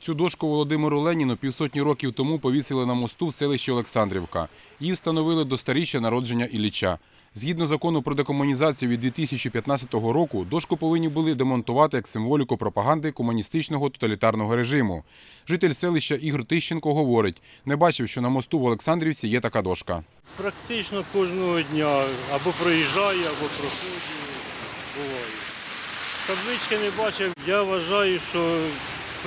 Цю дошку Володимиру Леніну півсотні років тому повісили на мосту в селищі Олександрівка. Її встановили до старіччя народження Ілліча. Згідно закону про декомунізацію від 2015 року, дошку повинні були демонтувати як символіку пропаганди комуністичного тоталітарного режиму. Житель селища Ігор Тищенко говорить, не бачив, що на мосту в Олександрівці є така дошка. Практично кожного дня або проїжджаю, або проходжу. Буває. Таблички не бачив. Я вважаю, що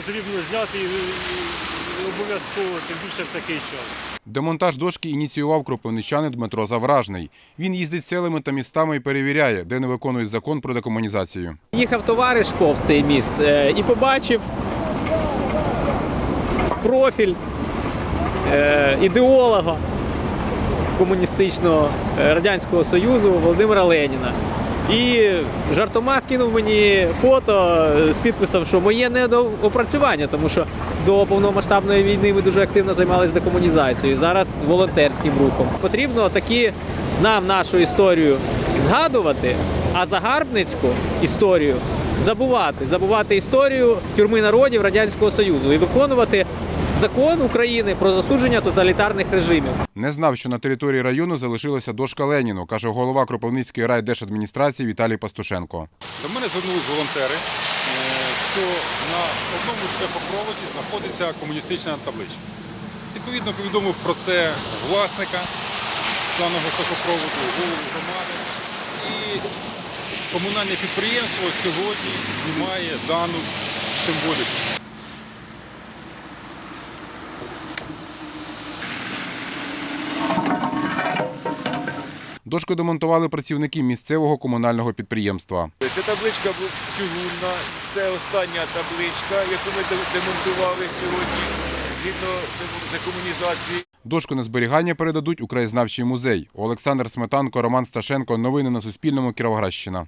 потрібно зняти і обов'язково, тим більше в такий час. Демонтаж дошки ініціював кропивничанин Дмитро Завражний. Він їздить селами та містами і перевіряє, де не виконують закон про декомунізацію. Їхав товариш повз цей міст е, і побачив профіль е, ідеолога комуністичного е, Радянського Союзу Володимира Леніна. І жартома скинув мені фото з підписом, що моє недоопрацювання, тому що до повномасштабної війни ми дуже активно займалися декомунізацією. Зараз волонтерським рухом. Потрібно таки нам нашу історію згадувати, а загарбницьку історію забувати. Забувати історію тюрми народів Радянського Союзу і виконувати закон України про засудження тоталітарних режимів. Не знав, що на території району залишилася дошка Леніну, каже голова Кропивницької райдержадміністрації Віталій Пастушенко. До мене звернулись волонтери, е, що на одному шляхопроводі знаходиться комуністична табличка. Відповідно, повідомив про це власника даного шляхопроводу, голову громади. І комунальне підприємство сьогодні знімає дану символіку. Дошку демонтували працівники місцевого комунального підприємства. Ця табличка чугунна, це остання табличка, яку ми демонтували сьогодні згідно декомунізації. Дошку на зберігання передадуть у краєзнавчий музей. Олександр Сметанко, Роман Сташенко. Новини на Суспільному. Кіровоградщина.